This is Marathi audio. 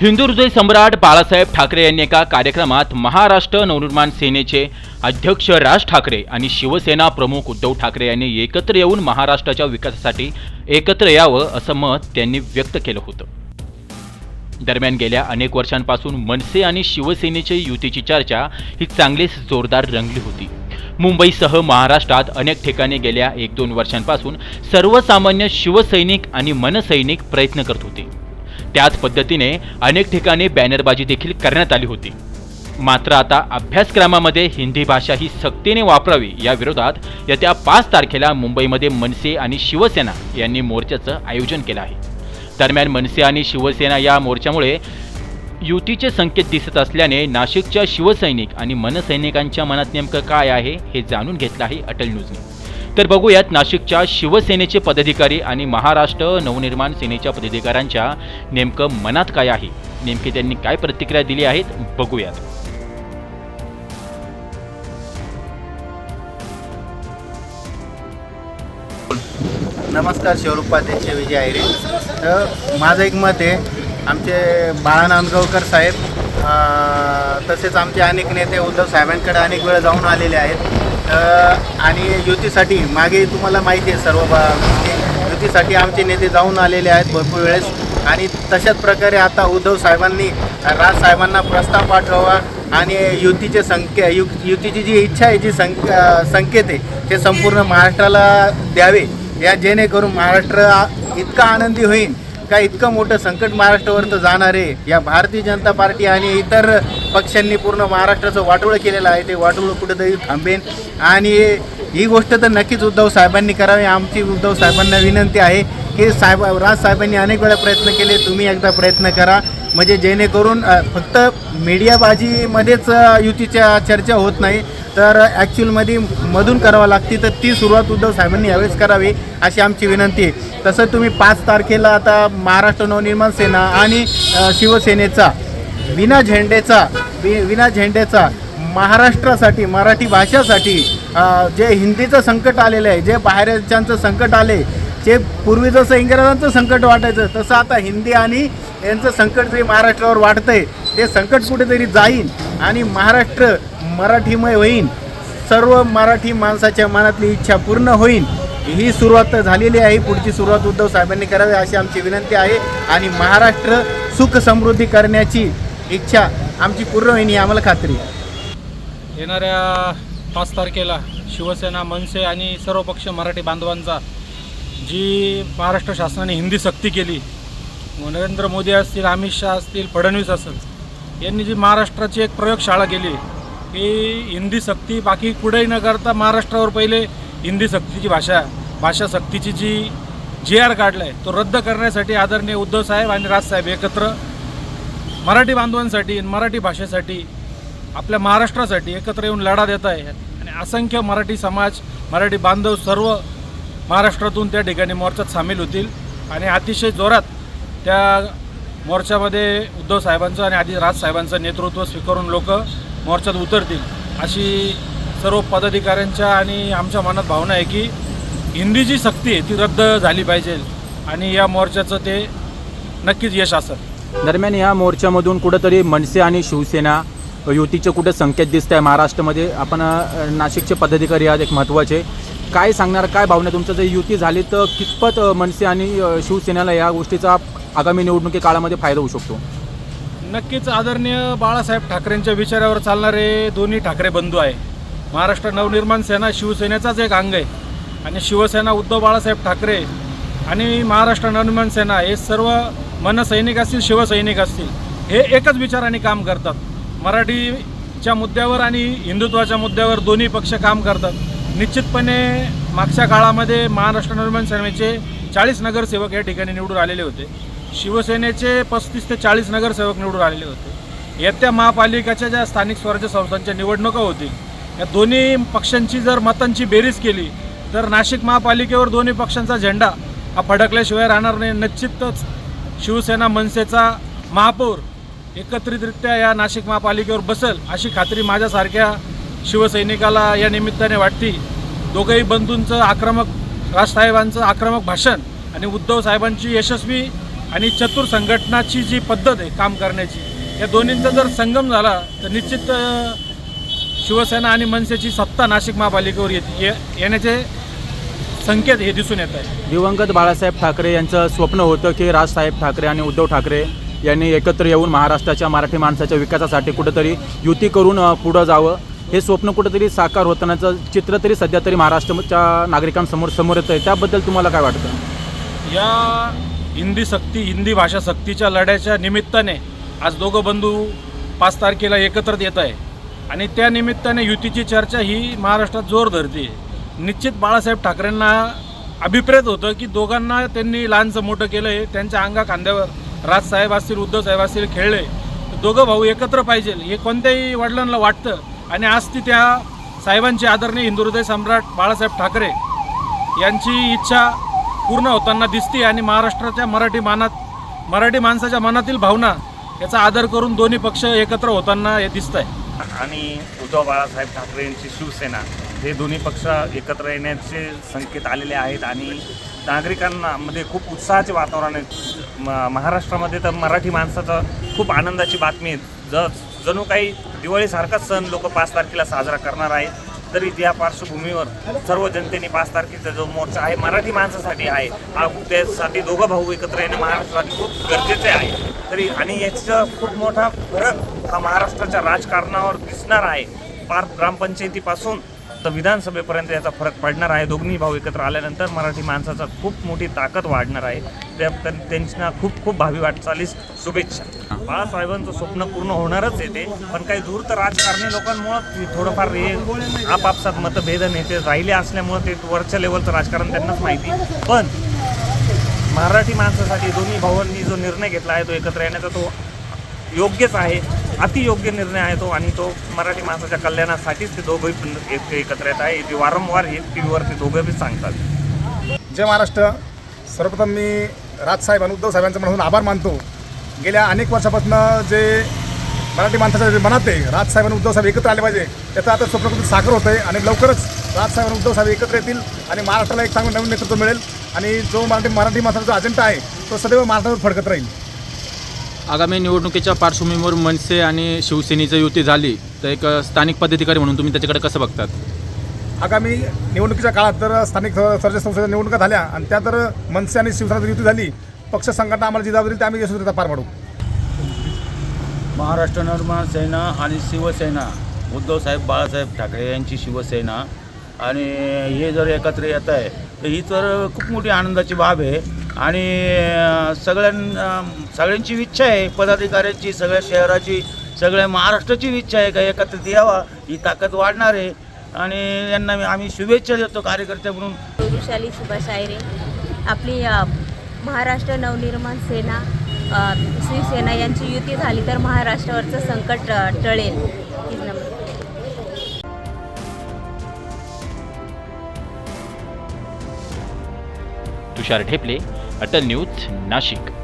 हिंदू हृदय सम्राट बाळासाहेब ठाकरे यांनी एका कार्यक्रमात महाराष्ट्र नवनिर्माण सेनेचे अध्यक्ष राज ठाकरे आणि शिवसेना प्रमुख उद्धव ठाकरे यांनी एकत्र येऊन महाराष्ट्राच्या विकासासाठी एकत्र यावं असं मत त्यांनी व्यक्त केलं होतं. दरम्यान गेल्या अनेक वर्षांपासून मनसे आणि शिवसेनेची युतीची चर्चा ही चांगलीच जोरदार रंगली होती. मुंबईसह महाराष्ट्रात अनेक ठिकाणी गेल्या एक दोन वर्षांपासून सर्वसामान्य शिवसैनिक आणि मनसैनिक प्रयत्न करत होते. त्याच पद्धतीने अनेक ठिकाणी बॅनरबाजी देखील करण्यात आली होती. मात्र आता अभ्यासक्रमामध्ये हिंदी भाषा ही सक्तीने वापरावी या विरोधात येत्या पाच तारखेला मुंबईमध्ये मनसे आणि शिवसेना यांनी मोर्चाचं आयोजन केलं आहे. दरम्यान मनसे आणि शिवसेना या मोर्चामुळे युतीचे संकेत दिसत असल्याने नाशिकच्या शिवसैनिक आणि मनसैनिकांच्या मनात नेमकं काय आहे हे जाणून घेतलं आहे अटल न्यूजने. तर बघूयात नाशिकच्या शिवसेनेचे पदाधिकारी आणि महाराष्ट्र नवनिर्माण सेनेच्या पदाधिकाऱ्यांच्या नेमकं मनात काय आहे? नेमकी त्यांनी काय प्रतिक्रिया दिली आहेत? बघूयात. नमस्कार शिवरूपाध्यक्ष विजय आयरे. तर माझं एक मत आहे आमचे बाळा नांदगावकर साहेब तसेच आमचे अनेक नेते उद्धव साहेबांकडे अनेक वेळा जाऊन आलेले आहेत. आणि युतीसाठी मागे तुम्हाला माहिती आहे सर्व बा म्हणजे गोष्टी. युतीसाठी आमचे नेते जाऊन आलेले आहेत भरपूर वेळेस आणि तशाच प्रकारे आता उद्धव साहेबांनी राज साहेबांना प्रस्ताव पाठवावा आणि युतीचे संख्या यु युतीची जी इच्छा आहे जी संक संकेत आहे ते संपूर्ण महाराष्ट्राला द्यावे या जेणेकरून महाराष्ट्र इतका आनंदी होईल का इतकं मोठं संकट महाराष्ट्रावर तर जाणार आहे? या भारतीय जनता पार्टी आणि इतर पक्षांनी पूर्ण महाराष्ट्राचं वाटोळं केलेलं आहे. ते वाटोळं कुठेतरी थांबेन. आणि ही गोष्ट तर नक्कीच उद्धव साहेबांनी करावी. आमची उद्धव साहेबांना विनंती आहे की साहेब राज साहेबांनी अनेक वेळा प्रयत्न केले. तुम्ही एकदा प्रयत्न करा. म्हणजे जेणेकरून फक्त मीडियाबाजीमध्येच युतीच्या चर्चा होत नाही तर ॲक्च्युअलमध्ये मधून करावं लागते तर ती सुरुवात उद्धव साहेबांनी यावेळेस करावी अशी आमची विनंती आहे. तसं तुम्ही पाच तारखेला आता महाराष्ट्र नवनिर्माण सेना आणि शिवसेनेचा विना झेंडेचा वि विना झेंडेचा महाराष्ट्रासाठी मराठी भाषासाठी जे हिंदीचं संकट आलेलं आहे जे बाहेरच्यांचं संकट आले जे पूर्वी जसं इंग्रजांचं संकट वाटायचं तसं आता हिंदी आणि यांचं संकट जे महाराष्ट्रावर वाटतंय ते संकट कुठेतरी जाईन आणि महाराष्ट्र मराठीमय होईल सर्व मराठी माणसाच्या मनातली इच्छा पूर्ण होईल ही सुरुवात झालेली आहे. पुढची सुरुवात उद्धव साहेबांनी करावी अशी आमची विनंती आहे आणि महाराष्ट्र सुख समृद्धी करण्याची इच्छा आमची पूर्ण होईल ही आम्हाला खात्री आहे. येणाऱ्या पाच तारखेला शिवसेना मनसे आणि सर्व पक्ष मराठी बांधवांचा जी महाराष्ट्र शासनाने हिंदी सक्ती केली नरेंद्र मोदी असतील अमित शहा असतील फडणवीस असेल यांनी जी महाराष्ट्राची एक प्रयोगशाळा केली की हिंदी सक्ती बाकी कुठेही न करता महाराष्ट्रावर पहिले हिंदी सक्तीची भाषा भाषा सक्तीची जी जी आर काढला आहे तो रद्द करण्यासाठी आदरणीय उद्धव साहेब आणि राजसाहेब एकत्र मराठी बांधवांसाठी आणि मराठी भाषेसाठी आपल्या महाराष्ट्रासाठी एकत्र येऊन लढा देत आहे. आणि असंख्य मराठी समाज मराठी बांधव सर्व महाराष्ट्रातून त्या ठिकाणी मोर्चात सामील होतील. आणि अतिशय जोरात त्या मोर्चामध्ये उद्धव साहेबांचं आणि आधी राज साहेबांचं नेतृत्व स्वीकारून लोक मोर्चात उतरतील. अशी सर्व पदाधिकाऱ्यांच्या आणि आमच्या मनात भावना आहे की हिंदी जी सक्ती आहे ती रद्द झाली पाहिजे आणि या मोर्चाचं ते नक्कीच यश असेल. दरम्यान या मोर्चामधून कुठंतरी मनसे आणि शिवसेना युतीचे कुठं संकेत दिसत आहे महाराष्ट्रामध्ये आपण नाशिकचे पदाधिकारी आहात एक महत्त्वाचे. काय सांगणार काय भावना तुमचं जर युती झाली तर कितपत मनसे आणि शिवसेनेला या गोष्टीचा आगामी निवडणुकी काळामध्ये फायदा होऊ शकतो. नक्कीच आदरणीय बाळासाहेब ठाकरेंच्या विचारावर चालणारे दोन्ही ठाकरे बंधू आहे. महाराष्ट्र नवनिर्माण सेना शिवसेनेचाच एक अंग आहे. आणि शिवसेना उद्धव बाळासाहेब ठाकरे आणि महाराष्ट्र नवनिर्माण सेना हे सर्व मनसैनिक असतील शिवसैनिक असतील हे एकच विचाराने काम करतात. मराठीच्या मुद्द्यावर आणि हिंदुत्वाच्या मुद्द्यावर दोन्ही पक्ष काम करतात. निश्चितपणे मागच्या काळामध्ये महाराष्ट्र नवनिर्माण सेनेचे चाळीस नगरसेवक या ठिकाणी निवडून आलेले होते. शिवसेनेचे पस्तीस ते चाळीस नगरसेवक निवडून आलेले होते. येत्या महापालिकेच्या ज्या स्थानिक स्वराज्य संस्थांच्या निवडणुका होतील या दोन्ही पक्षांची जर मतांची बेरीज केली तर नाशिक महापालिकेवर दोन्ही पक्षांचा झेंडा हा फडकल्याशिवाय राहणार नाही. निश्चितच शिवसेना मनसेचा महापौर एकत्रितरित्या या नाशिक महापालिकेवर बसेल अशी खात्री माझ्यासारख्या शिवसैनिकाला या निमित्ताने वाटती. दोघंही बंधूंचं आक्रमक राजसाहेबांचं आक्रमक भाषण आणि उद्धव साहेबांची यशस्वी आणि चतुर संघटनाची जी पद्धत आहे काम करण्याची या दोन्हींचा जर संगम झाला तर निश्चित शिवसेना आणि मनसेची सत्ता नाशिक महापालिकेवर येते. ये- येण्याचे संकेत हे दिसून येत आहे दिवंगत बाळासाहेब ठाकरे यांचं स्वप्न होतं की राजसाहेब ठाकरे आणि उद्धव ठाकरे यांनी एकत्र येऊन महाराष्ट्राच्या मराठी माणसाच्या विकासासाठी कुठंतरी युती करून पुढं जावं. हे स्वप्न कुठंतरी साकार होतानाचं चित्र तरी सध्या तरी महाराष्ट्राच्या नागरिकांसमोर समोर येतं आहे त्याबद्दल तुम्हाला काय वाटतं? या हिंदी सक्ती हिंदी भाषा सक्तीच्या लढ्याच्या निमित्ताने आज दोघं बंधू पाच तारखेला एकत्र येत आहे. आणि त्या निमित्ताने युतीची चर्चा ही महाराष्ट्रात जोर धरते निश्चित बाळासाहेब ठाकरेंना अभिप्रेत होतं की दोघांना त्यांनी लहानचं मोठं केलं आहे त्यांच्या अंगा खांद्यावर राजसाहेब असतील उद्धव साहेब असतील खेळले. दोघं भाऊ एकत्र पाहिजे हे कोणत्याही वडिलांना वाटतं. आणि आज ती त्या साहेबांची आदरणीय हिंदुहृदय सम्राट बाळासाहेब ठाकरे यांची इच्छा पूर्ण होताना दिसते आणि महाराष्ट्राच्या मराठी मानात मराठी माणसाच्या मनातील भावना याचा आदर करून दोन्ही पक्ष एकत्र होताना हे दिसत आहे आणि उद्धव बाळासाहेब ठाकरे यांची शिवसेना हे दोन्ही पक्ष एकत्र येण्याचे संकेत आलेले आहेत आणि नागरिकांना मध्ये खूप उत्साहाचे वातावरण आहे. म- महाराष्ट्रामध्ये तर मराठी माणसाचं खूप आनंदाची बातमी आहे. ज जणू काही दिवाळीसारखाच सण लोक पाच तारखेला साजरा करणार आहेत तरी त्या पार्श्वभूमीवर सर्व जनतेने पाच तारखेचा जो मोर्चा आहे मराठी माणसासाठी आहे. हा त्यासाठी दोघं भाऊ एकत्र येणं महाराष्ट्रासाठी खूप गरजेचे आहे. तरी आणि याचा खूप मोठा फरक हा महाराष्ट्राच्या राजकारणावर दिसणार आहे. पार ग्रामपंचायतीपासून तर विधानसभेपर्यंत याचा फरक पडणार आहे. दोन्ही भाऊ एकत्र आल्यानंतर मराठी माणसाचा खूप मोठी ताकद वाढणार आहे. त्या त्यांना खूप खूप भावी वाटचालीस शुभेच्छा. बाळासाहेबांचं स्वप्न पूर्ण होणारच येते पण काही दूर तर राजकारणी लोकांमुळं थोडंफार हे आपापसात मतभेद नेते राहिले असल्यामुळं ते वरच्या लेवलचं राजकारण त्यांनाच माहिती. पण मराठी माणसासाठी दोन्ही भावांनी जो निर्णय घेतला आहे तो एकत्र येण्याचा तो योग्यच आहे. अतियोग्य निर्णय आहे तो आणि तो मराठी माणसाच्या कल्याणासाठीच ते दोघंही एकत्र येत आहे. ते वारंवार हे टी व्हीवर ते दोघं बी सांगतात. जय महाराष्ट्र. सर्वप्रथम मी राजसाहेब आणि उद्धव साहेबांचं म्हणून आभार मानतो. गेल्या अनेक वर्षापासून जे मराठी माणसाच्या जे मनात आहे राजसाहेब आणि उद्धव साहेब एकत्र आले पाहिजे. त्याचं आता स्वप्न साखर होतं आहे आणि लवकरच राजसाहेब आणि उद्धव साहेब एकत्र येतील आणि महाराष्ट्राला एक चांगलं नवीन नेतृत्व मिळेल आणि जो मराठी मराठी माणसाचा जो अजेंडा आहे तो सदैव महाराष्ट्रावर फडकत राहील. आगामी निवडणुकीच्या पार्श्वभूमीवर मनसे आणि शिवसेनेची युती झाली तर एक स्थानिक पदाधिकारी म्हणून तुम्ही त्याच्याकडे कसं बघतात? आगामी निवडणुकीच्या काळात तर स्थानिक स्वराज्य संस्थेच्या निवडणुका झाल्या आणि त्या तर मनसे आणि शिवसेना युती झाली. पक्ष संघटना आम्हाला जी जबाबदारी ती आम्ही यशस्वीरित्या पार पाडू. महाराष्ट्र निर्माण सेना आणि शिवसेना उद्धवसाहेब बाळासाहेब ठाकरे यांची शिवसेना आणि हे जर एकत्र येत आहे तर ही तर खूप मोठी आनंदाची बाब आहे. आणि सगळ्यां सगळ्यांची इच्छा आहे. पदाधिकाऱ्यांची सगळ्या शहराची सगळ्या महाराष्ट्राची इच्छा आहे का एकत्रित यावा? ही ताकद वाढणार आहे. आणि यांना आम्ही शुभेच्छा देतो कार्यकर्ते म्हणून. वैशाली सुभाष आयरे आपली महाराष्ट्र नवनिर्माण सेना शिवसेना यांची युती झाली तर महाराष्ट्रावरचं संकट टळेल. टळेल तुषार ढेपले अटल न्यूज नाशिक.